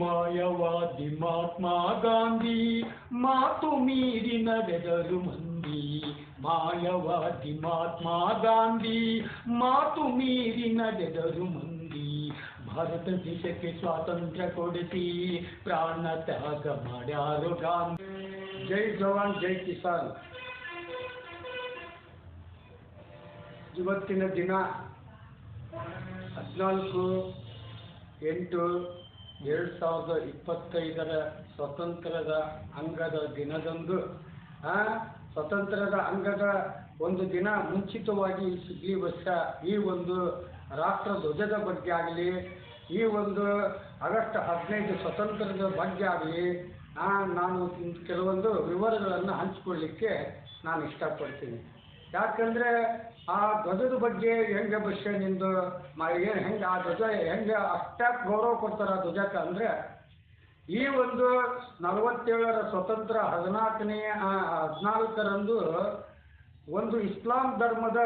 ಮಾಯವಾದಿ ಮಹಾತ್ಮ ಗಾಂಧಿ ಮಾತು ಮೀರಿ ನಡೆದರು ಮಂದಿ ಮಾಯವಾದಿ ಮಹಾತ್ಮ ಗಾಂಧಿ ಮಾತು ಮೀರಿ ನಡೆದರು ಮಂದಿ ಭಾರತ ದೇಶಕ್ಕೆ ಸ್ವಾತಂತ್ರ್ಯ ಕೊಡಿಸಿ ಪ್ರಾಣ ತ್ಯಾಗ ಮಾಡ್ಯಾರು ಗಾಂಧಿ ಜೈ ಜವಾನ್ ಜೈ ಕಿಸಾನ್ ಇವತ್ತಿನ ದಿನ ಹದಿನಾಲ್ಕು ಎಂಟು ಎರಡು ಸಾವಿರದ ಇಪ್ಪತ್ತೈದರ ಸ್ವತಂತ್ರದ ಅಂಗದ ದಿನದಂದು ಆ, ಸ್ವತಂತ್ರದ ಅಂಗದ ಒಂದು ದಿನ ಮುಂಚಿತವಾಗಿ ಸಿಗ್ಲಿ ವರ್ಷ ಈ ಒಂದು ರಾಷ್ಟ್ರ ಧ್ವಜದ ಬಗ್ಗೆ ಆಗಲಿ ಈ ಒಂದು ಆಗಸ್ಟ್ ಹದಿನೈದು ಸ್ವತಂತ್ರದ ಬಗ್ಗೆ ಆಗಲಿ ನಾನು ಕೆಲವೊಂದು ವಿವರಗಳನ್ನು ಹಂಚಿಕೊಳ್ಳಿಕ್ಕೆ ನಾನು ಇಷ್ಟಪಡ್ತೀನಿ. ಯಾಕಂದರೆ ಆ ಧ್ವಜದ ಬಗ್ಗೆ ಹೆಂಗೆ ಬಸ್ಸೆ ನಿಂದು? ಮಾ, ಏನು ಹೆಂಗೆ ಆ ಧ್ವಜ ಹೆಂಗೆ ಅಷ್ಟಾಗಿ ಗೌರವ ಕೊಡ್ತಾರೆ ಆ ಧ್ವಜಕ್ಕೆ ಅಂದರೆ ಈ ಒಂದು ನಲವತ್ತೇಳರ ಸ್ವತಂತ್ರ ಹದಿನಾಲ್ಕನೇ ಹದಿನಾಲ್ಕರಂದು ಒಂದು ಇಸ್ಲಾಂ ಧರ್ಮದ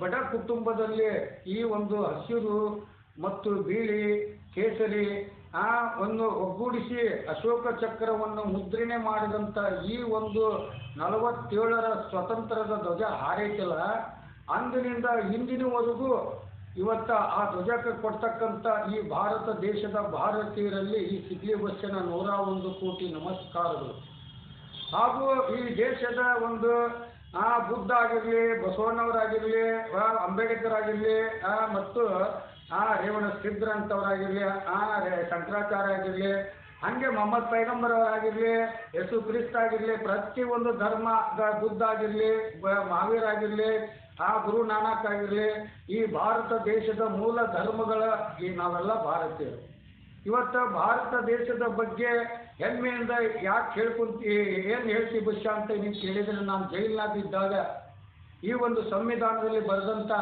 ಬಡ ಕುಟುಂಬದಲ್ಲಿ ಈ ಒಂದು ಹಸಿರು ಮತ್ತು ಬೀಳಿ, ಕೇಸರಿ ಆ ಒಂದು ಒಗ್ಗೂಡಿಸಿ ಅಶೋಕ ಚಕ್ರವನ್ನು ಮುದ್ರಣೆ ಮಾಡಿದಂಥ ಈ ಒಂದು ನಲವತ್ತೇಳರ ಸ್ವತಂತ್ರದ ಧ್ವಜ ಹಾರೈತಲ್ಲ, ಅಂದಿನಿಂದ ಇಂದಿನವರೆಗೂ ಇವತ್ತ ಆ ಧ್ವಜಕ್ಕೆ ಕೊಡ್ತಕ್ಕಂಥ ಈ ಭಾರತ ದೇಶದ ಭಾರತೀಯರಲ್ಲಿ ಈ ಸಿಗ್ಲಿ ಬಸ್ಸಿನ ನೂರ ಒಂದು ಕೋಟಿ ನಮಸ್ಕಾರಗಳು. ಹಾಗೂ ಈ ದೇಶದ ಒಂದು, ಆ ಬುದ್ಧ ಆಗಿರಲಿ, ಬಸವಣ್ಣವರಾಗಿರಲಿ ಅಂಬೇಡ್ಕರ್ ಆಗಿರಲಿ ಮತ್ತು ಆ ರೇವಣ ಸಿದ್ಧರ ಅಂತವರಾಗಿರಲಿ ಆ ರೇ- ಶಂಕರಾಚಾರ್ಯ ಆಗಿರಲಿ ಹಂಗೆ ಮೊಹಮ್ಮದ್ ಪೈಗಂಬರ್ ಅವರಾಗಿರಲಿ ಯೇಸು ಕ್ರಿಸ್ತ ಆಗಿರಲಿ ಒಂದು ಧರ್ಮದ ಬುದ್ಧ ಆಗಿರಲಿ ಮಹಾವೀರ ಆಗಿರಲಿ ಆ ಗುರು ನಾನಕ್ ಆಗಿರಲಿ, ಈ ಭಾರತ ದೇಶದ ಮೂಲ ಧರ್ಮಗಳ ಈ ನಾವೆಲ್ಲ ಭಾರತೀಯರು. ಇವತ್ತು ಭಾರತ ದೇಶದ ಬಗ್ಗೆ ಹೆಮ್ಮೆಯಿಂದ ಯಾಕೆ ಹೇಳ್ಕೊಂತ ಏನು ಹೇಳ್ತಿ ಬುಷ ಅಂತ ನೀವು ಕೇಳಿದರೆ ನಾನು ಜೈಲಿನಾಗಿದ್ದಾಗ ಈ ಒಂದು ಸಂವಿಧಾನದಲ್ಲಿ ಬರೆದಂಥ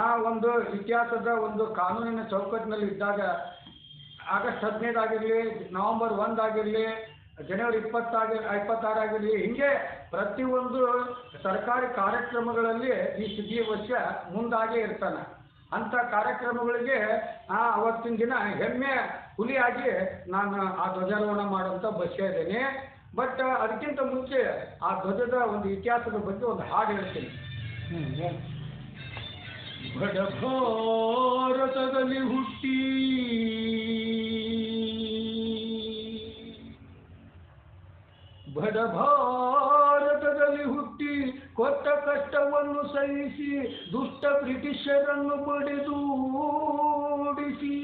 ಆ ಒಂದು ಇತಿಹಾಸದ ಒಂದು ಕಾನೂನಿನ ಚೌಕಟ್ಟಿನಲ್ಲಿ ಇದ್ದಾಗ ಆಗಸ್ಟ್ ಹದಿನೈದು ಆಗಿರಲಿ, ನವಂಬರ್ ಒಂದು ಆಗಿರಲಿ, ಜನವರಿ ಇಪ್ಪತ್ತಾಗಿ ಇಪ್ಪತ್ತಾರು ಆಗಿರಲಿ, ಹಿಂಗೆ ಪ್ರತಿಯೊಂದು ಸರ್ಕಾರಿ ಕಾರ್ಯಕ್ರಮಗಳಲ್ಲಿ ಈ ಸಿದ್ಧಿ ವರ್ಷ ಮುಂದಾಗೇ ಇರ್ತಾನೆ. ಅಂಥ ಕಾರ್ಯಕ್ರಮಗಳಿಗೆ ಆ ಅವತ್ತಿನ ದಿನ ಹೆಮ್ಮೆ ಹುಲಿಯಾಗಿ ನಾನು ಆ ಧ್ವಜಾರೋಹಣ ಮಾಡುವಂಥ ಬಸ್ಸೇ ಇದ್ದೀನಿ. ಬಟ್ ಅದಕ್ಕಿಂತ ಮುಂಚೆ ಆ ಧ್ವಜದ ಒಂದು ಇತಿಹಾಸದ ಬಗ್ಗೆ ಒಂದು ಹಾಡು ಹೇಳ್ತೀನಿ. ಬಡ ಭಾರತದಲ್ಲಿ ಹುಟ್ಟಿ. ಬಡ ಭಾರತದಲ್ಲಿ ಹುಟ್ಟಿ ಕೊಟ್ಟ ಕಷ್ಟವನ್ನು ಸಹಿಸಿ ದುಷ್ಟ ಬ್ರಿಟಿಷರನ್ನು ಪಡೆದು ಓಡಿಸಿ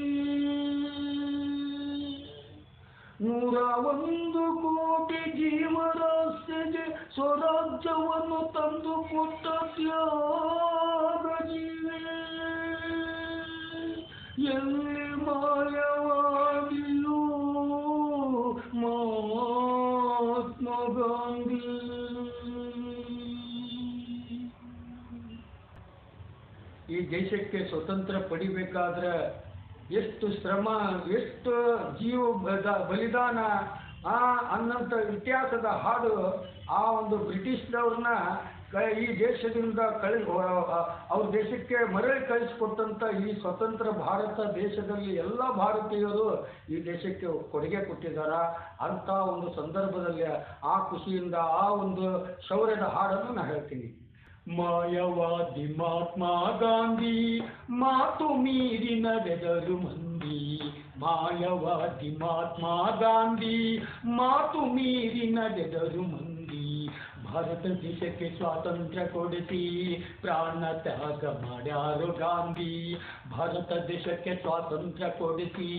ನೂರ ಒಂದು ಕೋಟಿ ಜೀವರಾಸ್ಯಗೆ ಸ್ವರಾಜ್ಯವನ್ನು ತಂದು ಕೊಟ್ಟ ತ್ಯಾಗಜಿ. ಈ ದೇಶಕ್ಕೆ ಸ್ವತಂತ್ರ ಪಡಿಬೇಕಾದ್ರೆ ಎಷ್ಟು ಶ್ರಮ, ಎಷ್ಟು ಜೀವ ಬಲಿದಾನ, ಆ ಅನ್ನಂತ ಇತಿಹಾಸದ ಹಾಡು ಆ ಒಂದು ಬ್ರಿಟಿಷ್ನವ್ರನ್ನ ಈ ದೇಶದಿಂದ ಕಳಿ ಅವ್ರ ದೇಶಕ್ಕೆ ಮರಳಿ ಕಳಿಸಿಕೊಟ್ಟಂಥ ಈ ಸ್ವತಂತ್ರ ಭಾರತ ದೇಶದಲ್ಲಿ ಎಲ್ಲ ಭಾರತೀಯರು ಈ ದೇಶಕ್ಕೆ ಕೊಡುಗೆ ಕೊಟ್ಟಿದ್ದಾರ ಅಂಥ ಒಂದು ಸಂದರ್ಭದಲ್ಲಿ ಆ ಖುಷಿಯಿಂದ ಆ ಒಂದು ಶೌರ್ಯದ ಹಾಡನ್ನು ನಾನು ಹೇಳ್ತೀನಿ. ಮಾಯವಾದಿ ಮಹಾತ್ಮ ಗಾಂಧಿ, ಮಾತು ಮೀರಿ ನಡೆದರು ಮಂದಿ. ಮಾಯವಾದಿ ಮಹಾತ್ಮ ಗಾಂಧಿ, ಮಾತು ಮೀರಿ ನಡೆದರು ಮಂದಿ. ಭಾರತ ದೇಶಕ್ಕೆ ಸ್ವಾತಂತ್ರ್ಯ ಕೊಡಿಸಿ ಪ್ರಾಣ ತ್ಯಾಗ ಮಾಡ್ಯಾರು ಗಾಂಧಿ ಭಾರತ ದೇಶಕ್ಕೆ ಸ್ವಾತಂತ್ರ್ಯ ಕೊಡಿಸಿ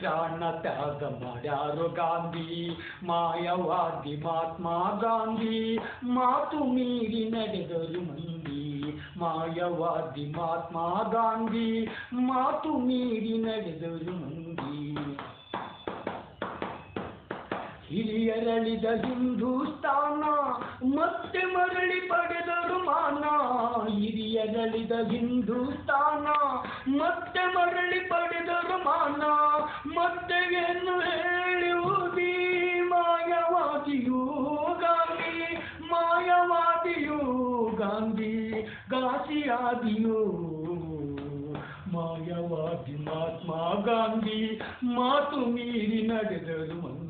ಪ್ರಾಣ ತ್ಯಾಗ ಮಾಡ್ಯಾರು ಗಾಂಧಿ ಮಾಯವಾದಿ ಮಹಾತ್ಮ ಗಾಂಧಿ ಮಾತು ಮೀರಿ ನಡೆದರು ಮಂದಿ ಮಾಯವಾದಿ ಮಹಾತ್ಮ ಗಾಂಧಿ ಮಾತು ಮೀರಿ ನಡೆದರು ಮಂದಿ ಹಿರಿಯರಳಿದ ಹಿಂದೂಸ್ತಾನ, ಮತ್ತೆ ಮರಳಿ ಪಡೆದರು ಮಾನ. ಹಿರಿಯರಳಿದ ಹಿಂದೂಸ್ತಾನ, ಮತ್ತೆ ಮರಳಿ ಪಡೆದರು ಮಾನ. ಮತ್ತೆ ಏನು ಹೇಳುವುದಿ ಮಾಯವಾದಿಯೂ ಗಾಂಧಿ ಮಾಯವಾದಿಯೂ ಗಾಂಧಿ ಘಾಸಿಯಾದಿಯೂ ಮಾಯವಾದಿ ಮಹಾತ್ಮ ಗಾಂಧಿ, ಮಾತು ಮೀರಿ ನಡೆದರು ಮಂದಿ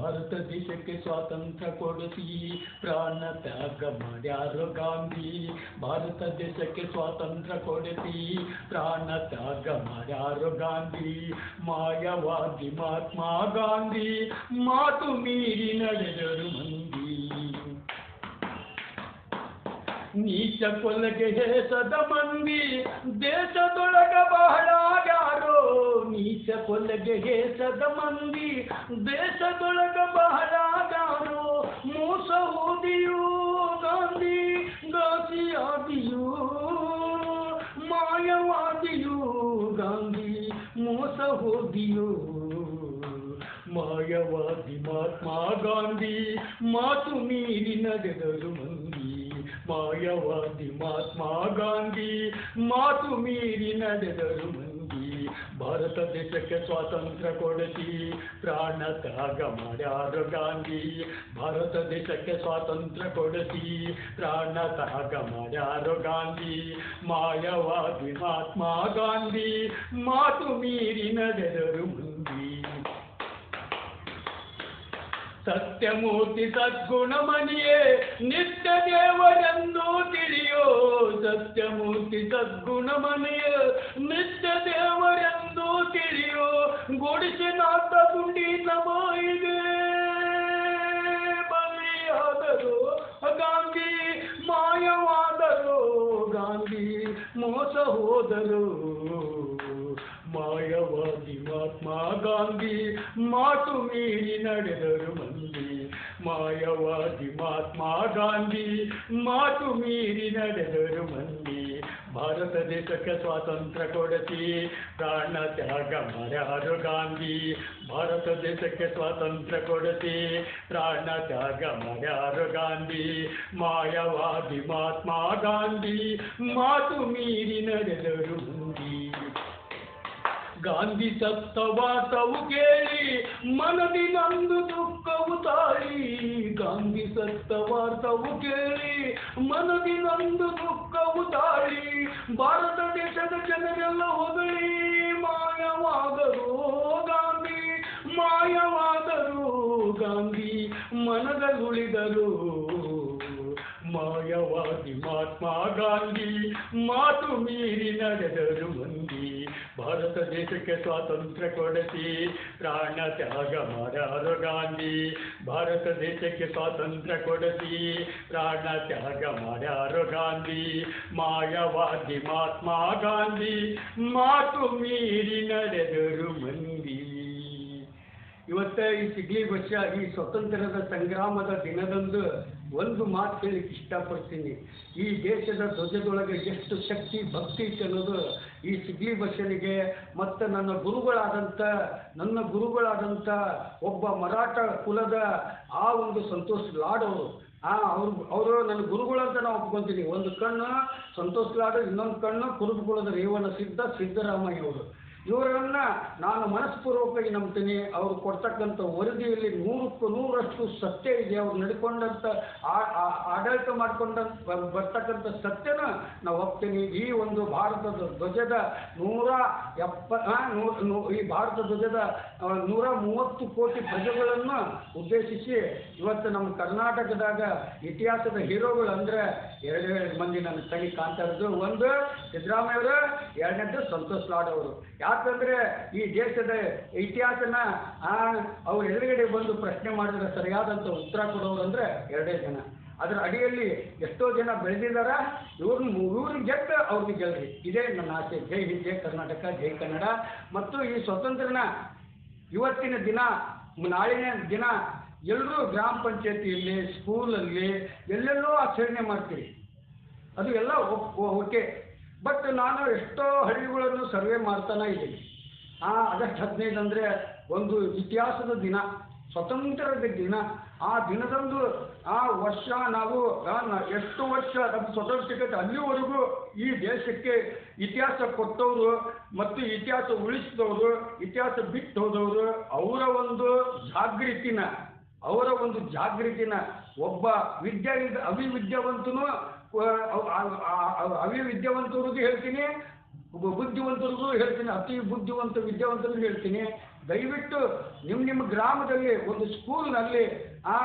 ಭಾರತ ದೇಶಕ್ಕೆ ಸ್ವಾತಂತ್ರ್ಯ ಕೊಡಿಸಿ ಪ್ರಾಣ ತ್ಯಾಗ ಮಾಡ್ಯಾರು ಗಾಂಧಿ ಭಾರತ ದೇಶಕ್ಕೆ ಸ್ವಾತಂತ್ರ್ಯ ಕೊಡಿಸಿ ಪ್ರಾಣ ತ್ಯಾಗ ಮಾಡ್ಯಾರು ಗಾಂಧಿ ಮಾಯವಾದಿ ಮಹಾತ್ಮ ಗಾಂಧಿ ಮಾತು ಮೀರಿ ನಡೆದರು ಮಂದಿ ನೀಚ ಕೊಲೆಗೆ ಹೇಸದ ಮಂದಿ ದೇಶದೊಳಗ ಬಹಳ ಯಾರೋ ನೀಚ ಕೊಲೆಗೆ ಹೇಸದ ಮಂದಿ ದೇಶದೊಳಗ ಬಹಳ ಯಾರೋ ಮೋಸ ಹೋದಿಯೋ ಗಾಂಧಿ ಗಾಸಿಯಾದಿಯೋ ಮಾಯವಾದಿಯೋ ಗಾಂಧಿ ಮೋಸ ಹೋದಿಯೋ ಮಾಯವಾದಿ ಮಹಾತ್ಮ ಗಾಂಧಿ ಮಾತು ಮೀರಿ ನಡೆದರು ಮಂದಿ ಮಾಯವಾದಿ ಮಹಾತ್ಮ ಗಾಂಧಿ ಮಾತು ಮೀರಿ ನಡೆದರು ಮಂದಿ ಭಾರತ ದೇಶಕ್ಕೆ ಸ್ವಾತಂತ್ರ್ಯ ಕೊಡಿಸಿ ಪ್ರಾಣ ತ್ಯಾಗ ಮಾಡ್ಯಾರು ಗಾಂಧಿ ಭಾರತ ದೇಶಕ್ಕೆ ಸ್ವಾತಂತ್ರ್ಯ ಕೊಡಿಸಿ ಪ್ರಾಣ ತ್ಯಾಗ ಮಾಡ್ಯಾರು ಗಾಂಧಿ ಮಾಯವಾದಿ ಮಹಾತ್ಮ ಗಾಂಧಿ ಮಾತು ಮೀರಿ ನಡೆದರು ಸತ್ಯಮೂರ್ತಿ ಸದ್ಗುಣಮಣಿಯೇ, ನಿತ್ಯ ದೇವರೆಂದು ತಿಳಿಯೋ ಸತ್ಯಮೂರ್ತಿ ಸದ್ಗುಣಮಣಿಯೇ, ನಿತ್ಯ ದೇವರೆಂದು ತಿಳಿಯೋ ಗುಡಿಸಿನಾಥ ಗುಂಡಿ ಇದೆ ಬಲಿಯಾದರು ಗಾಂಧಿ, ಮಾಯವಾದರು ಗಾಂಧಿ, ಮೋಸ ಹೋದರು ಮಾಯವಾದಿ ಮಹಾತ್ಮ ಗಾಂಧಿ, ಮಾತು ಮೀರಿ ನಡೆದರು ಮಂದಿ ಮಾಯವಾದಿ ಮಹಾತ್ಮ ಗಾಂಧಿ ಮಾತು ಮೀರಿ ನಡೆದರು ಮಂದಿ ಭಾರತ ದೇಶಕ್ಕೆ ಸ್ವಾತಂತ್ರ್ಯ ಕೊಡಿಸಿ ಪ್ರಾಣ ತ್ಯಾಗ ಮಾಡ್ಯಾರು ಗಾಂಧಿ ಭಾರತ ದೇಶಕ್ಕೆ ಸ್ವಾತಂತ್ರ್ಯ ಕೊಡಿಸಿ ಪ್ರಾಣ ತ್ಯಾಗ ಮಾಡ್ಯಾರು ಗಾಂಧಿ ಮಾಯವಾದಿ ಮಹಾತ್ಮ ಗಾಂಧಿ ಮಾತು ಮೀರಿ ನಡೆದರು ಮಂದಿ ಗಾಂಧಿ ಸತ್ತ ವಾರ್ತವು ಕೇಳಿ ಮನದಿ ನಂದು ದುಃಖವು ತಾಳಿ. ಗಾಂಧಿ ಸತ್ತ ವಾರ್ತವು ಕೇಳಿ ಮನದಿ ನಂದು ದುಃಖವು ತಾಳಿ. ಭಾರತ ದೇಶದ ಜನರೆಲ್ಲ ಹೊಗಳಿ, ಮಾಯವಾದರು ಗಾಂಧಿ ಮಾಯವಾದರು ಗಾಂಧಿ, ಮನದಲ್ಲುಳಿದರು ಮಾಯವಾದಿ ಮಹಾತ್ಮ ಗಾಂಧಿ, ಮಾತು ಮೀರಿ ನಡೆದರು ಮಂದಿ. ಭಾರತ ದೇಶಕ್ಕೆ ಸ್ವಾತಂತ್ರ್ಯ ಕೊಡಿಸಿ ಪ್ರಾಣ ತ್ಯಾಗ ಮಾಡ್ಯಾರು ಗಾಂಧಿ ಭಾರತ ದೇಶಕ್ಕೆ ಸ್ವಾತಂತ್ರ್ಯ ಕೊಡಿಸಿ ಪ್ರಾಣ ತ್ಯಾಗ ಮಾಡ್ಯಾರು ಗಾಂಧಿ ಮಾಯವಾದಿ ಮಹಾತ್ಮ ಗಾಂಧಿ ಮಾತು ಮೀರಿ ನಡೆದರು ಮಂದಿ ಇವತ್ತ ಈ ಸಿಗ್ಲಿ ವರ್ಷ ಈ ಸ್ವತಂತ್ರದ ಸಂಗ್ರಾಮದ ದಿನದಂದು ಒಂದು ಮಾತು ಹೇಳಕ್ಕೆ ಇಷ್ಟಪಡ್ತೀನಿ. ಈ ದೇಶದ ಧ್ವಜದೊಳಗೆ ಎಷ್ಟು ಶಕ್ತಿ, ಭಕ್ತಿ ಇತ್ತು ಅನ್ನೋದು ಈ ಸಿಗ್ಲಿ ಬಸ್ಸನಿಗೆ ಮತ್ತು ನನ್ನ ಗುರುಗಳಾದಂಥ ನನ್ನ ಗುರುಗಳಾದಂಥ ಒಬ್ಬ ಮರಾಠ ಕುಲದ ಆ ಒಂದು ಸಂತೋಷ್ ಲಾಡ್ ಅವರು. ಆ, ಅವ್ರು, ಅವರು ನನ್ನ ಗುರುಗಳು ಅಂತ ನಾವು ಒಪ್ಕೊಂತೀನಿ. ಒಂದು ಕಣ್ಣು ಸಂತೋಷ್ ಲಾಡ್, ಇನ್ನೊಂದು ಕಣ್ಣು ಕುರುಬ ಕುಲದ ರೇವಣ ಸಿದ್ಧ ಸಿದ್ದರಾಮಯ್ಯ ಅವರು. ಇವರನ್ನ ನಾನು ಮನಸ್ಪೂರ್ವಕವಾಗಿ ನಂಬ್ತೀನಿ. ಅವರು ಕೊಡ್ತಕ್ಕಂಥ ವರದಿಯಲ್ಲಿ ನೂರಕ್ಕೂ ನೂರಷ್ಟು ಸತ್ಯ ಇದೆ. ಅವ್ರು ನಡ್ಕೊಂಡಂಥ ಆಡಳಿತ ಮಾಡ್ಕೊಂಡ ಬರ್ತಕ್ಕಂಥ ಸತ್ಯನ ನಾವು ಹೋಗ್ತೀನಿ ಈ ಒಂದು ಭಾರತದ ಧ್ವಜದ ನೂರ ಎಪ್ಪ ಈ ಭಾರತ ಧ್ವಜದ ನೂರ ಮೂವತ್ತು ಕೋಟಿ ಪ್ರಜೆಗಳನ್ನು ಉದ್ದೇಶಿಸಿ ಇವತ್ತು ನಮ್ಮ ಕರ್ನಾಟಕದಾಗ ಇತಿಹಾಸದ ಹೀರೋಗಳು ಅಂದ್ರೆ ಎರಡು ಮಂದಿ ನನ್ನ ಕೈ ಕಾಣ್ತಾ ಇರೋದು. ಒಂದು ಸಿದ್ದರಾಮಯ್ಯವರು, ಎರಡನೇದು ಸಂತೋಷ್ ಲಾಡ್ ಅವರು. ಯಾಕಂದ್ರೆ ಈ ದೇಶದ ಇತಿಹಾಸನ ಅವ್ರ ಎದುರುಗಡೆ ಬಂದು ಪ್ರಶ್ನೆ ಮಾಡಿದ್ರೆ ಸರಿಯಾದಂಥ ಉತ್ತರ ಕೊಡೋರು ಅಂದ್ರೆ ಎರಡೇ ಜನ. ಅದರ ಅಡಿಯಲ್ಲಿ ಎಷ್ಟೋ ಜನ ಬೆಳೆದಿದ್ದಾರ ಇವ್ರನ್ನ ಇವ್ರನ್ನ ಗೆದ್ದು ಅವ್ರಿಗೆ ಗೆಲ್ರಿ. ಇದೇ ನನ್ನ ಆಸೆ. ಜೈ ಹಿಂದ್, ಜೈ ಕರ್ನಾಟಕ, ಜೈ ಕನ್ನಡ. ಮತ್ತು ಈ ಸ್ವಾತಂತ್ರ್ಯನ ಇವತ್ತಿನ ದಿನ, ನಾಳಿನ ದಿನ ಎಲ್ಲರೂ ಗ್ರಾಮ ಪಂಚಾಯತಿಯಲ್ಲಿ, ಸ್ಕೂಲಲ್ಲಿ ಎಲ್ಲೆಲ್ಲೋ ಆಚರಣೆ ಮಾಡ್ತೀರಿ. ಅದು ಎಲ್ಲ ಓಕೆ. ಬಟ್ ನಾನು ಎಷ್ಟೋ ಹಳ್ಳಿಗಳನ್ನು ಸರ್ವೆ ಮಾಡ್ತಾನೆ ಇದ್ದೀನಿ. ಆ, ಆಗಸ್ಟ್ ಹದಿನೈದು ಅಂದರೆ ಒಂದು ಇತಿಹಾಸದ ದಿನ ಸ್ವತಂತ್ರದ ದಿನ. ಆ ದಿನದಂದು ಆ ವರ್ಷ ನಾವು ಎಷ್ಟು ವರ್ಷ ನಮ್ಮ ಸ್ವತಂತ್ರ ಸಿಗುತ್ತೆ ಅಲ್ಲಿವರೆಗೂ ಈ ದೇಶಕ್ಕೆ ಇತಿಹಾಸ ಕೊಟ್ಟವರು ಮತ್ತು ಇತಿಹಾಸ ಉಳಿಸಿದವರು, ಇತಿಹಾಸ ಬಿಟ್ಟು ಹೋದವರು ಅವರ ಒಂದು ಜಾಗೃತಿನ, ಅವರ ಒಂದು ಜಾಗೃತಿನ ಒಬ್ಬ ವಿದ್ಯಾವಂತ ಅವಿವಿದ್ಯಾವಂತನು ಅವಿವಿದ್ಯಾವಂತರಿಗೂ ಹೇಳ್ತೀನಿ ಬುದ್ಧಿವಂತರಿಗೂ ಹೇಳ್ತೀನಿ ಅತಿ ಬುದ್ಧಿವಂತ ವಿದ್ಯಾವಂತರಿಗೂ ಹೇಳ್ತೀನಿ. ದಯವಿಟ್ಟು ನಿಮ್ಮ ನಿಮ್ಮ ಗ್ರಾಮದಲ್ಲಿ ಒಂದು ಸ್ಕೂಲ್ನಲ್ಲಿ ಆ,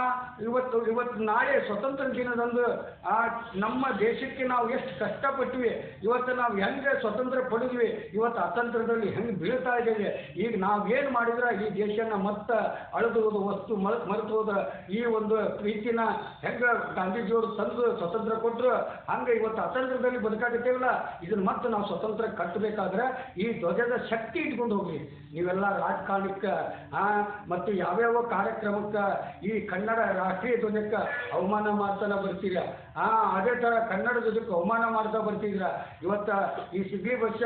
ಇವತ್ತು ಇವತ್ತು ನಾಳೆ ಸ್ವತಂತ್ರ ದಿನದಂದು, ಆ, ನಮ್ಮ ದೇಶಕ್ಕೆ ನಾವು ಎಷ್ಟು ಕಷ್ಟಪಟ್ವಿ, ಇವತ್ತು ನಾವು ಹೆಂಗೆ ಸ್ವತಂತ್ರ ಪಡೆದ್ವಿ, ಇವತ್ತು ಅತಂತ್ರದಲ್ಲಿ ಹೆಂಗೆ ಬೀಳ್ತಾ ಇದ್ದೇವೆ, ಈಗ ನಾವು ಏನು ಮಾಡಿದ್ರೆ ಈ ದೇಶನ ಮತ್ತೆ ಅಳೆದು ಹೋದ ವಸ್ತು ಮರ, ಮರೆತು ಹೋದ ಈ ಒಂದು ಪ್ರೀತಿನ ಹೆಂಗೆ ಗಾಂಧೀಜಿಯವರು ತಂದು ಸ್ವತಂತ್ರ ಕೊಟ್ಟರು ಹಂಗೆ ಇವತ್ತು ಅತಂತ್ರದಲ್ಲಿ ಬದುಕಾಗುತ್ತೇವಲ್ಲ ಇದನ್ನ ಮತ್ತೆ ನಾವು ಸ್ವತಂತ್ರ ಕಟ್ಟಬೇಕಾದ್ರೆ ಈ ಧ್ವಜದ ಶಕ್ತಿ ಇಟ್ಕೊಂಡು ಹೋಗ್ಲಿ. ನೀವೆಲ್ಲ ರಾಜಕಾರಣಕ್ಕೆ ಮತ್ತು ಯಾವ್ಯಾವ ಕಾರ್ಯಕ್ರಮಕ್ಕೆ ಈ ಕನ್ನಡ ರಾಷ್ಟ್ರೀಯ ಧ್ವಜಕ್ಕೆ ಅವಮಾನ ಮಾಡ್ತಾನೆ ಬರ್ತೀರ? ಆ, ಅದೇ ಥರ ಕನ್ನಡ ಧ್ವಜಕ್ಕೆ ಅವಮಾನ ಮಾಡ್ತಾ ಬರ್ತಿದ್ರ. ಇವತ್ತ ಈ ಸಿಗ್ಲಿ ಪಕ್ಷ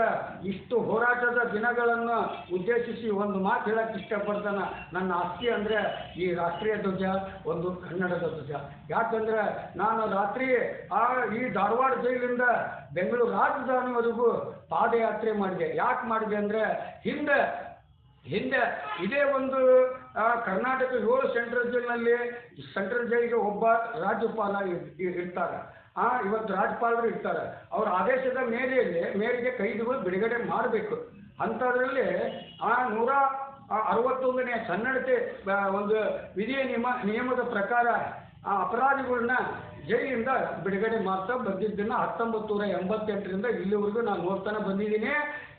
ಇಷ್ಟು ಹೋರಾಟದ ದಿನಗಳನ್ನು ಉದ್ದೇಶಿಸಿ ಒಂದು ಮಾತು ಹೇಳಕ್ಕೆ ಇಷ್ಟಪಡ್ತಾನೆ ನನ್ನ ಆಸ್ತಿ ಅಂದರೆ ಈ ರಾಷ್ಟ್ರೀಯ ಧ್ವಜ, ಒಂದು ಕನ್ನಡದ ಧ್ವಜ. ಯಾಕಂದ್ರೆ ನಾನು ರಾತ್ರಿ ಆ, ಈ ಧಾರವಾಡ ಜೈಲಿಂದ ಬೆಂಗಳೂರು ರಾಜಧಾನಿವರೆಗೂ ಪಾದಯಾತ್ರೆ ಮಾಡಿದೆ. ಯಾಕೆ ಮಾಡಿದೆ ಅಂದರೆ ಹಿಂದೆ ಹಿಂದೆ ಇದೇ ಒಂದು ಕರ್ನಾಟಕ ಏಳು ಸೆಂಟ್ರಲ್ ಜೈಲಿನಲ್ಲಿ ಸೆಂಟ್ರಲ್ ಜೈಲಿಗೆ ಒಬ್ಬ ರಾಜ್ಯಪಾಲ ಇರ್- ಇರ್- ಇರ್ತಾರೆ. ಆ, ಇವತ್ತು ರಾಜ್ಯಪಾಲರು ಇರ್ತಾರೆ. ಅವ್ರ ಆದೇಶದ ಮೇಲೆಯಲ್ಲಿ ಮೇರೆಗೆ ಕೈದಿಗಳು ಬಿಡುಗಡೆ ಮಾಡಬೇಕು. ಅಂಥದ್ರಲ್ಲಿ ಆ ನೂರ ಆ ಅರವತ್ತೊಂದನೇ ಸನ್ನಡತೆ ಒಂದು ವಿಧಿಯ ನಿಯಮ ನಿಯಮದ ಪ್ರಕಾರ ಆ ಅಪರಾಧಿಗಳನ್ನ ಜೈಲಿಂದ ಬಿಡುಗಡೆ ಮಾಡ್ತಾ ಬಂದಿದ್ದನ್ನು ಹತ್ತೊಂಬತ್ತು ನೂರ ಎಂಬತ್ತೆಂಟರಿಂದ ಇಲ್ಲಿವರೆಗೂ ನಾನು ನೋಡ್ತಾನೆ ಬಂದಿದ್ದೀನಿ.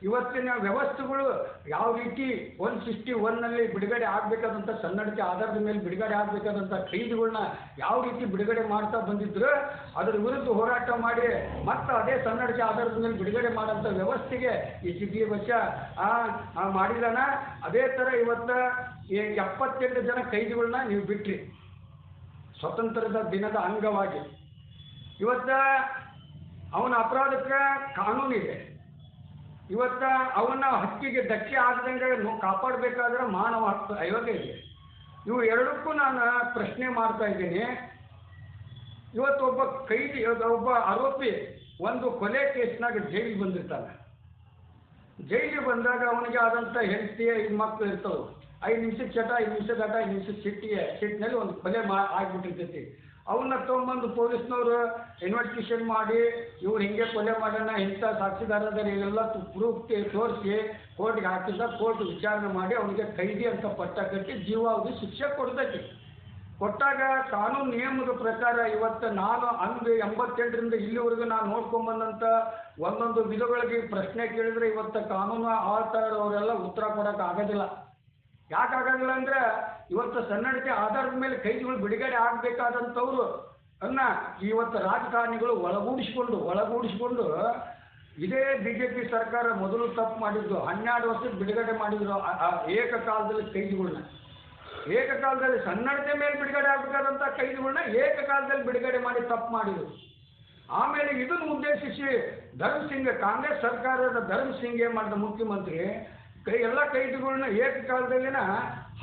ಇವತ್ತಿನ ವ್ಯವಸ್ಥೆಗಳು ಯಾವ ರೀತಿ ಒನ್ ಸಿಕ್ಸ್ಟಿ ಒನ್ನಲ್ಲಿ ಬಿಡುಗಡೆ ಆಗಬೇಕಾದಂಥ ಸನ್ನಡತೆ ಆಧಾರದ ಮೇಲೆ ಬಿಡುಗಡೆ ಆಗಬೇಕಾದಂಥ ಕೈದಿಗಳನ್ನ ಯಾವ ರೀತಿ ಬಿಡುಗಡೆ ಮಾಡ್ತಾ ಬಂದಿದ್ರು, ಅದರ ವಿರುದ್ಧ ಹೋರಾಟ ಮಾಡಿ, ಮತ್ತೆ ಅದೇ ಸನ್ನಡತೆ ಆಧಾರದ ಮೇಲೆ ಬಿಡುಗಡೆ ಮಾಡೋಂಥ ವ್ಯವಸ್ಥೆಗೆ ಈ ಸಿ ಬಚ್ಚ ಮಾಡಿದಾನ. ಅದೇ ಥರ ಇವತ್ತು ಎಪ್ಪತ್ತೆಂಟು ಜನ ಕೈದಿಗಳನ್ನ ನೀವು ಬಿಟ್ರಿ. ಸ್ವತಂತ್ರದ ದಿನದ ಅಂಗವಾಗಿ. ಇವತ್ತು ಅವನ ಅಪರಾಧಕ್ಕೆ ಕಾನೂನಿದೆ. ಇವತ್ತು ಅವನ ಹಕ್ಕಿಗೆ ಧಕ್ಕೆ ಆಗದಂಗೆ ಕಾಪಾಡಬೇಕಾದ್ರೆ ಮಾನವ ಹಕ್ಕು ಅಯೋಗ್ಯ ಇದೆ. ಇವು ಎರಡಕ್ಕೂ ನಾನು ಪ್ರಶ್ನೆ ಮಾಡ್ತಾ ಇದ್ದೀನಿ. ಇವತ್ತು ಒಬ್ಬ ಕೈದಿ, ಒಬ್ಬ ಆರೋಪಿ ಒಂದು ಕೊಲೆ ಕೇಸ್ನಾಗ ಜೈಲಿಗೆ ಬಂದಿರ್ತಾನೆ. ಜೈಲಿಗೆ ಬಂದಾಗ ಅವನಿಗೆ ಆದಂಥ ಹೆಂಡತಿ ಐದು ಮಕ್ಕಳು ಇರ್ತವೆ. ಐದು ನಿಮಿಷ ಚಟ, ಐದು ನಿಮಿಷದ ಆಟ ಐದು ನಿಮಿಷ ಸಿಟ್ಟಿಗೆ, ಸಿಟ್ಟಿನಲ್ಲಿ ಒಂದು ಕೊಲೆ ಮಾ, ಆಗ್ಬಿಟ್ಟಿರ್ತೈತಿ. ಅವನ್ನ ತೊಗೊಂಬಂದು ಪೊಲೀಸ್ನವರು ಇನ್ವೆಸ್ಟಿಗೇಷನ್ ಮಾಡಿ, ಇವ್ರು ಹಿಂಗೆ ಕೊಲೆ ಮಾಡೋಣ, ಇಂಥ ಸಾಕ್ಷಿದಾರರ ಇವೆಲ್ಲ ಪ್ರೂಫ್ ತೋರಿಸಿ ಕೋರ್ಟ್ಗೆ ಹಾಕಿದ ಕೋರ್ಟ್ ವಿಚಾರಣೆ ಮಾಡಿ ಅವನಿಗೆ ಕೈದಿ ಅಂತ ಪಟ್ಟ ಕಟ್ಟಿ ಜೀವಾವಧಿ ಶಿಕ್ಷೆ ಕೊಡ್ತೈತಿ. ಕೊಟ್ಟಾಗ ಕಾನೂನು ನಿಯಮದ ಪ್ರಕಾರ ಇವತ್ತು ನಾನು ಅಂದು ಎಂಬತ್ತೆಂಟರಿಂದ ಇಲ್ಲಿವರೆಗೂ ನಾನು ನೋಡ್ಕೊಂಬಂದಂಥ ಒಂದೊಂದು ವಿಧಗಳಿಗೆ ಪ್ರಶ್ನೆ ಕೇಳಿದ್ರೆ ಇವತ್ತು ಕಾನೂನು ಆಳ್ತಾ ಅವರೆಲ್ಲ ಉತ್ತರ ಕೊಡೋಕ್ಕಾಗೋದಿಲ್ಲ. ಯಾಕೆ ಆಗೋದಿಲ್ಲ ಅಂದರೆ ಇವತ್ತು ಸನ್ನಡತೆ ಆಧಾರದ ಮೇಲೆ ಕೈದಿಗಳು ಬಿಡುಗಡೆ ಆಗಬೇಕಾದಂಥವ್ರು ಅನ್ನ ಇವತ್ತು ರಾಜಕಾರಣಿಗಳು ಒಳಗೂಡಿಸ್ಕೊಂಡು ಒಳಗೂಡಿಸ್ಕೊಂಡು ಇದೇ ಬಿ ಜೆ ಪಿ ಸರ್ಕಾರ ಮೊದಲು ತಪ್ಪು ಮಾಡಿದ್ದು, ಹನ್ನೆರಡು ವರ್ಷದ ಬಿಡುಗಡೆ ಮಾಡಿದ್ರು ಆ- ಏಕಕಾಲದಲ್ಲಿ ಕೈದಿಗಳನ್ನ ಏಕಕಾಲದಲ್ಲಿ ಸನ್ನಡತೆ ಮೇಲೆ ಬಿಡುಗಡೆ ಆಗಬೇಕಾದಂಥ ಕೈದಿಗಳನ್ನ ಏಕಕಾಲದಲ್ಲಿ ಬಿಡುಗಡೆ ಮಾಡಿ ತಪ್ಪು ಮಾಡಿದ್ರು. ಆಮೇಲೆ ಇದನ್ನು ಉದ್ದೇಶಿಸಿ ಧರ್ಮ್ ಸಿಂಗ್ ಕಾಂಗ್ರೆಸ್ ಸರ್ಕಾರದ ಧರ್ಮ್ ಸಿಂಗ್ ಏನು ಮಾಡಿದ ಮುಖ್ಯಮಂತ್ರಿ ಕೈ ಎಲ್ಲ ಕೈದಿಗಳನ್ನ ಏಕಕಾಲದಲ್ಲಿನ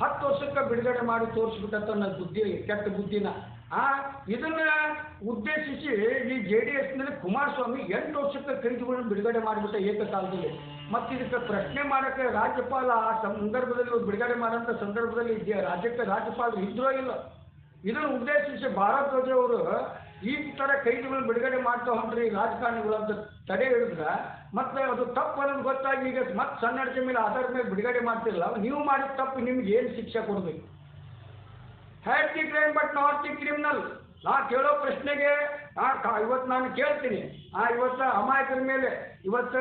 ಹತ್ತು ವರ್ಷಕ್ಕೆ ಬಿಡುಗಡೆ ಮಾಡಿ ತೋರಿಸ್ಬಿಟ್ಟಂತ ನನ್ನ ಬುದ್ಧಿ, ಕೆಟ್ಟ ಬುದ್ಧಿನ. ಆ, ಇದನ್ನ ಉದ್ದೇಶಿಸಿ ಈ ಜೆ ಡಿ ಎಸ್ನಲ್ಲಿ ಕುಮಾರಸ್ವಾಮಿ ಎಂಟು ವರ್ಷಕ್ಕೆ ಕೈದಿಗಳನ್ನ ಬಿಡುಗಡೆ ಮಾಡಿಬಿಟ್ಟ ಏಕಕಾಲದಲ್ಲಿ ಮತ್ತು ಇದಕ್ಕೆ ಪ್ರಶ್ನೆ ಮಾಡೋಕ್ಕೆ ರಾಜ್ಯಪಾಲ ಆ ಸಂದರ್ಭದಲ್ಲಿ ಬಿಡುಗಡೆ ಮಾಡೋಂಥ ಸಂದರ್ಭದಲ್ಲಿ ರಾಜ್ಯಕ್ಕೆ ರಾಜ್ಯಪಾಲರು ಇದ್ರೋ ಇಲ್ಲ? ಇದನ್ನು ಉದ್ದೇಶಿಸಿ ಭಾರತ್ ಧ್ವಜ ಅವರು ಈ ಥರ ಕೈದಿಗಳನ್ನ ಬಿಡುಗಡೆ ಮಾಡ್ತಾ ಹೊಂಟ್ರಿ ರಾಜಕಾರಣಿಗಳು ಅಂತ ತಡೆ ಹಿಡಿದ್ರೆ, ಮತ್ತೆ ಅದು ತಪ್ಪು ಅನ್ನೋದು ಗೊತ್ತಾಗಿ ಈಗ ಮತ್ತೆ ಸಣ್ಣ ಅಡಿಕೆ ಮೇಲೆ ಆಧಾರದ ಮೇಲೆ ಬಿಡುಗಡೆ ಮಾಡ್ತಿರಲ್ಲ, ನೀವು ಮಾಡಿದ ತಪ್ಪು ನಿಮ್ಗೆ ಏನು ಶಿಕ್ಷೆ ಕೊಡಬೇಕು? Had the crime but not the criminal ನಾ ಕೇಳೋ ಪ್ರಶ್ನೆಗೆ ಇವತ್ತು ನಾನು ಕೇಳ್ತೀನಿ. ಆ, ಇವತ್ತು ಅಮಾಯಕರ ಮೇಲೆ, ಇವತ್ತು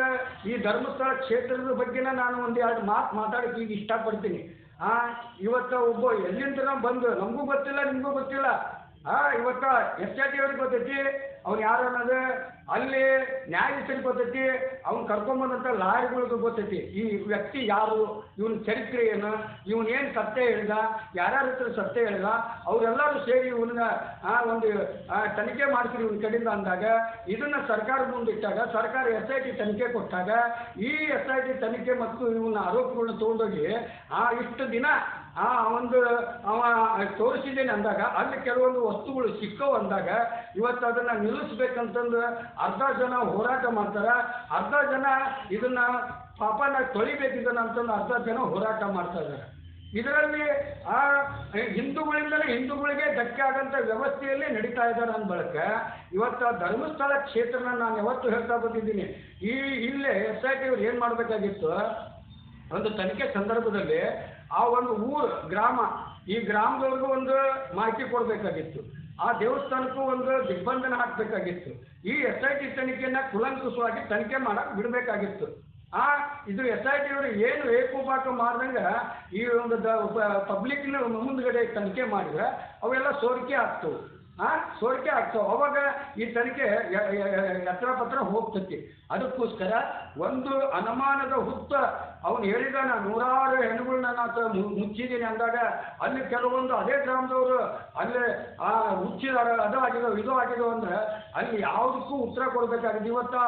ಈ ಧರ್ಮಸ್ಥಳ ಕ್ಷೇತ್ರದ ಬಗ್ಗೆ ನಾನು ಒಂದು ಎರಡು ಮಾತು ಮಾತಾಡಕ್ಕೆ ಈಗ ಇಷ್ಟಪಡ್ತೀನಿ. ಆ, ಇವತ್ತು ಒಬ್ಬ ಎಲ್ಲಿಂದ ಬಂದು, ನಮಗೂ ಗೊತ್ತಿಲ್ಲ, ನಿಮಗೂ ಗೊತ್ತಿಲ್ಲ. ಆ ಇವತ್ತ ಎಸ್ ಐ ಟಿ ಅವ್ರಿಗೆ ಗೊತ್ತೈತಿ. ಅವ್ನು ಯಾರು ಅನ್ನೋದು ಅಲ್ಲಿ ನ್ಯಾಯಾಧೀಶರಿಗೆ ಗೊತ್ತೈತಿ. ಅವ್ನು ಕರ್ಕೊಂಬಂದಂಥ ಲಾಯರ್ಗಳಿಗೂ ಗೊತ್ತೈತಿ. ಈ ವ್ಯಕ್ತಿ ಯಾರು, ಇವನ ಚರಿತ್ರೆ ಏನು, ಇವನ್ ಸತ್ಯ ಹೇಳಿದ, ಯಾರ್ಯಾರ ಹತ್ರ ಸತ್ಯ ಹೇಳಿದ, ಅವರೆಲ್ಲರೂ ಸೇರಿ ಇವನ್ನ ಒಂದು ತನಿಖೆ ಮಾಡ್ತೀರಿ ಇವನ ಕಡೆಯಿಂದ ಅಂದಾಗ, ಇದನ್ನ ಸರ್ಕಾರ ಮುಂದಿಟ್ಟಾಗ, ಸರ್ಕಾರ ಎಸ್ ಐ ಟಿ ತನಿಖೆ ಕೊಟ್ಟಾಗ, ಈ ಎಸ್ ಐ ಟಿ ತನಿಖೆ ಮತ್ತು ಇವನ ಆರೋಪಗಳನ್ನ ತೊಗೊಂಡೋಗಿ, ಆ, ಇಷ್ಟು ದಿನ ಆ ಒಂದು, ಅವ ತೋರಿಸಿದ್ದೇನೆ ಅಂದಾಗ, ಅಲ್ಲಿ ಕೆಲವೊಂದು ವಸ್ತುಗಳು ಸಿಕ್ಕವು ಅಂದಾಗ, ಇವತ್ತು ಅದನ್ನ ನಿಲ್ಲಿಸ್ಬೇಕಂತಂದು ಅರ್ಧ ಜನ ಹೋರಾಟ ಮಾಡ್ತಾರೆ. ಅರ್ಧ ಜನ ಇದನ್ನ ಪಾಪನ ತೊಳಿಬೇಕು ಇದನ್ನ ಅಂತಂದು ಅರ್ಧ ಜನ ಹೋರಾಟ ಮಾಡ್ತಾ ಇದ್ದಾರೆ. ಇದರಲ್ಲಿ ಆ ಹಿಂದೂಗಳಿಂದಲೇ ಹಿಂದೂಗಳಿಗೆ ಧಕ್ಕೆ ಆಗಂತ ವ್ಯವಸ್ಥೆಯಲ್ಲಿ ನಡೀತಾ ಇದ್ದಾರೆ ಅಂದ ಬಳಕ ಇವತ್ತು ಧರ್ಮಸ್ಥಳ ಕ್ಷೇತ್ರನ ನಾನು ಯಾವತ್ತೂ ಹೇಳ್ತಾ ಬಂದಿದ್ದೀನಿ. ಈ ಇಲ್ಲೇ ಎಸ್ ಐ ಟಿ ಅವ್ರು ಏನು ಮಾಡಬೇಕಾಗಿತ್ತು? ಒಂದು ತನಿಖೆ ಸಂದರ್ಭದಲ್ಲಿ ಆ ಒಂದು ಊರು, ಗ್ರಾಮ, ಈ ಗ್ರಾಮದವ್ರಿಗೂ ಒಂದು ಮಾಹಿತಿ ಕೊಡಬೇಕಾಗಿತ್ತು. ಆ ದೇವಸ್ಥಾನಕ್ಕೂ ಒಂದು ದಿಗ್ಬಂಧನ ಹಾಕಬೇಕಾಗಿತ್ತು. ಈ ಎಸ್ ಐ ಟಿ ತನಿಖೆಯನ್ನ ಕುಲಂಕುಷವಾಗಿ ತನಿಖೆ ಮಾಡಕ್ಕೆ ಬಿಡಬೇಕಾಗಿತ್ತು. ಆ, ಇದು ಎಸ್ ಐ ಟಿ ಅವರು ಏನು ಏಕೋಪಾಕ ಮಾಡ್ದಂಗೆ ಈ ಒಂದು ಪಬ್ಲಿಕ್ನ ಮುಂದ್ಗಡೆ ತನಿಖೆ ಮಾಡಿದ್ರೆ ಅವೆಲ್ಲ ಸೋರಿಕೆ ಆಗ್ತವೆ. ಆ, ಸೋರಿಕೆ ಆಗ್ತಾವೆ. ಅವಾಗ ಈ ತನಿಖೆ ಎತ್ತರ ಪತ್ರ ಹೋಗ್ತತಿ. ಅದಕ್ಕೋಸ್ಕರ ಒಂದು ಅನುಮಾನದ ಹುತ್ತ ಅವನು ನಾನು ನೂರಾರು ಹೆಣ್ಣುಗಳನ್ನ ನಾನು ಮುಚ್ಚಿದ್ದೀನಿ ಅಂದಾಗ ಅಲ್ಲಿ ಕೆಲವೊಂದು ಅದೇ ಗ್ರಾಮದವರು ಅಲ್ಲಿ ಮುಚ್ಚಿದಾರ ಅದು ಆಗಿದೋ ಇದು ಆಗಿದೋ ಅಂದ್ರೆ ಅಲ್ಲಿ ಯಾವುದಕ್ಕೂ ಉತ್ತರ ಕೊಡಬೇಕಾಗಿದೆ ಇವತ್ತು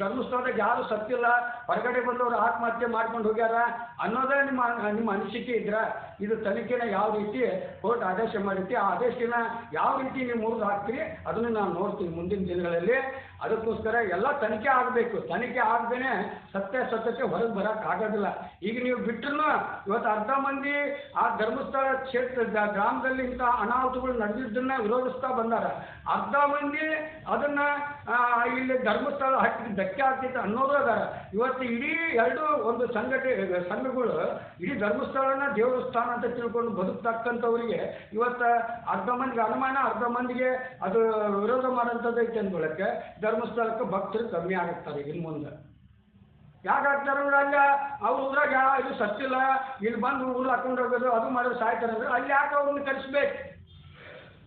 ಧರ್ಮಸ್ಥಳದಾಗ ಯಾರು ಸತ್ತಿಲ್ಲ, ಹೊರಗಡೆ ಬಂದವರು ಆತ್ಮಹತ್ಯೆ ಮಾಡ್ಕೊಂಡು ಹೋಗ್ಯಾರ ಅನ್ನೋದೇ ನಿಮ್ಮ ನಿಮ್ಮ ಅನಿಸಿಕೆ ಇದ್ರೆ. ಇದು ತನಿಖೆನ ಯಾವ ರೀತಿ ಕೋರ್ಟ್ ಆದೇಶ ಮಾಡಿತಿ ಆ ಆದೇಶನ ಯಾವ ರೀತಿ ನೀವು ಮುರಿದು ಹಾಕ್ತೀರಿ, ಅದನ್ನು ನಾನು ನೋಡ್ತೀನಿ ಮುಂದಿನ ದಿನಗಳಲ್ಲಿ. ಅದಕ್ಕೋಸ್ಕರ ಎಲ್ಲ ತನಿಖೆ ಆಗಬೇಕು. ತನಿಖೆ ಆಗದೇನೆ ಸತ್ಯಕ್ಕೆ ಹೊರಗೆ ಬರೋಕ್ಕಾಗೋದಿಲ್ಲ ಈಗ ನೀವು ಬಿಟ್ಟರೂ ಇವತ್ತು ಅರ್ಧ ಮಂದಿ ಆ ಧರ್ಮಸ್ಥಳ ಕ್ಷೇತ್ರ ದ- ಗ್ರಾಮದಲ್ಲಿ ಇಂಥ ಅನಾಹುತಗಳು ನಡೆದಿದ್ದನ್ನ ವಿರೋಧಿಸ್ತಾ ಬಂದಾರ. ಅರ್ಧ ಮಂದಿ ಅದನ್ನ ಇಲ್ಲಿ ಧರ್ಮಸ್ಥಳ ಹತ್ತಿ ಧಕ್ಕೆ ಆಗ್ತಿತ್ತು ಅನ್ನೋರು ಅದ ಇವತ್ತು ಇಡೀ ಎರಡು ಒಂದು ಸಂಘಟನೆ, ಸಂಘಗಳು ಇಡೀ ಧರ್ಮಸ್ಥಳನ ದೇವಸ್ಥಾನ ಅಂತ ತಿಳ್ಕೊಂಡು ಬದುಕ್ತಕ್ಕಂಥವ್ರಿಗೆ ಇವತ್ತು ಅರ್ಧ ಮಂದಿಗೆ ಅನುಮಾನ, ಅರ್ಧ ಮಂದಿಗೆ ಅದು ವಿರೋಧ ಮಾಡೋಂಥದ್ದು ಐತೆ ಧರ್ಮಸ್ಥಳಕ್ಕೆ ಭಕ್ತರು ಕಮ್ಮಿ ಆಗುತ್ತಾರೆ ಇನ್ನು ಮುಂದೆ. ಯಾಕೆ ಆಗ್ತಾರೆ ಅಂದ್ರೆ ಅಲ್ಲ ಅವ್ರ ಊರಾಗ ಇದು ಸತ್ತಿಲ್ಲ, ಇಲ್ಲಿ ಬಂದು ಊರು ಹಾಕೊಂಡು ಹೋಗೋದು, ಅದು ಮಾಡೋದು ಸಾಯ್ತಾರೆ ಅಂದ್ರೆ ಅಲ್ಲಿ ಯಾಕೆ ಅವ್ರನ್ನ ಕರೆಸ್ಬೇಕು?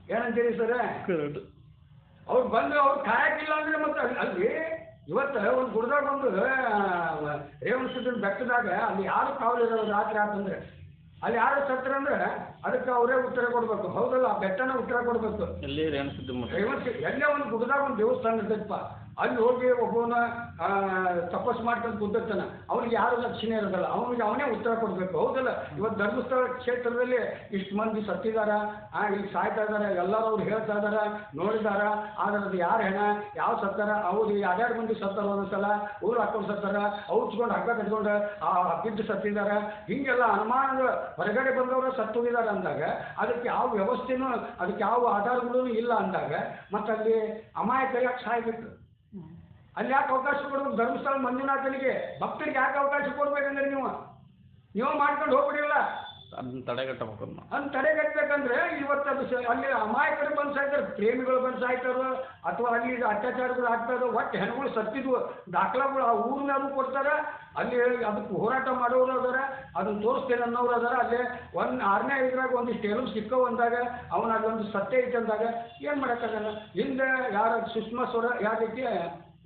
ಏನಂತೀರಿ ಸರ್? ಅವ್ರು ಬಂದು ಅವ್ರು ಕಾಯಕ್ಕಿಲ್ಲ ಅಂದ್ರೆ ಮತ್ತೆ ಅಲ್ಲಿ- ಇವತ್ತು ಒಂದು ಗುಡ್ದಾಗ ಒಂದು ರೇವಣ ಸಿದ್ದನ ಬೆಟ್ಟದಾಗ ಅಲ್ಲಿ ಯಾರು ಕಾವಲಿರೋ ರಾತ್ರಿ ಆತಂದ್ರೆ? ಅಲ್ಲಿ ಯಾರು ಸತ್ತರಂದ್ರೆ ಅದಕ್ಕೆ ಅವರೇ ಉತ್ತರ ಕೊಡ್ಬೇಕು. ಹೌದಲ್ಲ ಆ ಬೆಟ್ಟನ ಉತ್ತರ ಕೊಡ್ಬೇಕು. ಎಲ್ಲಿ ರೇಣು ಸಿದ್ದಮ್ಮ ರೇವಣ ಎಲ್ಲೇ ಒಂದು ಗುಡ್ದಾಗ ಒಂದು ದೇವಸ್ಥಾನ ಇರ್ತೈತಪ್ಪ. ಅಲ್ಲಿ ಹೋಗಿ ಒಬ್ಬನ ತಪಸ್ ಮಾಡ್ಕೊಂಡು ಕುಂದಿರ್ತಾನೆ. ಅವ್ನಿಗೆ ಯಾರು ಲಕ್ಷಣ ಇರೋದಲ್ಲ. ಅವನಿಗೆ ಅವನೇ ಉತ್ತರ ಕೊಡ್ಬೇಕು. ಹೌದಲ್ಲ? ಇವತ್ತು ಧರ್ಮಸ್ಥಳ ಕ್ಷೇತ್ರದಲ್ಲಿ ಇಷ್ಟು ಮಂದಿ ಸತ್ತಿದಾರ, ಆ ಇಲ್ಲಿ ಸಾಯ್ತಾ ಇದ್ದಾರೆ ಎಲ್ಲರೂ ಅವ್ರು ಹೇಳ್ತಾ ಇದಾರ, ನೋಡಿದಾರ. ಆದ್ರೆ ಅದು ಯಾರು ಹೆಣ? ಯಾವ ಸತ್ತಾರ? ಅವ್ರು ಯಾರ್ಯಾರು ಮಂದಿ ಸತ್ತಾರ ಒಂದೊಂದ್ಸಲ ಊರು ಹಾಕೊಂಡು ಸತ್ತಾರ ಔಚ್ಕೊಂಡು ಹಗ್ಗ ಕಟ್ಕೊಂಡು ಆ ಹಬ್ಬಿದ್ದು ಸತ್ತಿದ್ದಾರೆ ಹಿಂಗೆಲ್ಲ ಅನುಮಾನ ಹೊರಗಡೆ ಬಂದವರು ಸತ್ತು ಅಂದಾಗ, ಅದಕ್ಕೆ ಯಾವ ವ್ಯವಸ್ಥೆನೂ, ಅದಕ್ಕೆ ಯಾವ ಆಧಾರಗಳೂ ಇಲ್ಲ ಅಂದಾಗ, ಮತ್ತಲ್ಲಿ ಅಮಾಯಕ ಯಾಕೆ ಸಾಯ್ಬೇಕು ಅಲ್ಲಿ ಯಾಕೆ ಅವಕಾಶ ಕೊಡಬೇಕು ಧರ್ಮಸ್ಥಳ ಮಂಜುನಾಥನಿಗೆ ಭಕ್ತರಿಗೆ ಯಾಕೆ ಅವಕಾಶ ಕೊಡ್ಬೇಕಂದ್ರೆ ನೀವು? ನೀವು ಮಾಡ್ಕೊಂಡು ಹೋಗ್ಬಿಡಿಲ್ಲ. ಅದನ್ನ ತಡೆಗಟ್ಟಬೇಕು ಅದನ್ನ ತಡೆಗಟ್ಟಬೇಕಂದ್ರೆ ಇವತ್ತು ಅದು ಅಲ್ಲಿ ಅಮಾಯಕರು ಬಂದು ಸಾಯ್ತಾರೆ ಪ್ರೇಮಿಗಳು ಬಂದು ಸಾಯ್ತಾರೋ ಅಥವಾ ಅಲ್ಲಿ ಅತ್ಯಾಚಾರಗಳು ಆಗ್ತಾರೋ ಒಟ್ಟು ಹೆಣ್ಗಳು ಸತ್ತಿದ್ವು ದಾಖಲಾಗಳು ಆ ಊರಿನವ್ರು ಕೊಡ್ತಾರೆ ಅಲ್ಲಿ ಅದಕ್ಕೆ ಹೋರಾಟ ಮಾಡೋರು ಅದಾರ ಅದನ್ನ ತೋರಿಸ್ತೇನೆ ಅನ್ನೋರು ಅದಾರ ಅಲ್ಲಿ ಒಂದು ಆರನೇ ಇದ್ರಾಗ ಒಂದಿಷ್ಟು ಎಲುಬು ಸಿಕ್ಕವು ಅಂದಾಗ ಅವನ ಅದೊಂದು ಸತ್ಯ ಐತೆ ಅಂದಾಗ ಏನು ಮಾಡೋಕ್ಕಾಗಲ್ಲ? ಹಿಂದೆ ಯಾರು ಸುಷ್ಮಾ ಸ್ವರ ಯಾರೈತಿ